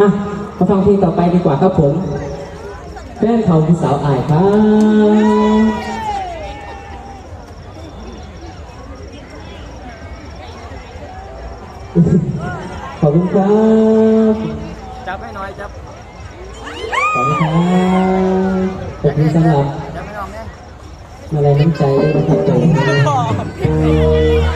อะมาฟังเพลงต่อไปดีกว่าครับผมแฟนเขาคือสาวอายครับขอบคุณครับ จับให้หน่อยจับ ขอบคุณครับขอบคุณสำหรับมาแรงน้ำใจเลยนะครับผม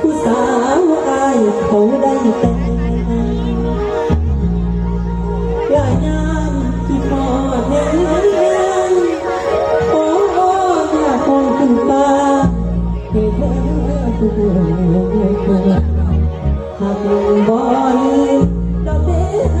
ผู้สาวอายเขาได้แต่ หักบ่ลืมดอกเบี้ย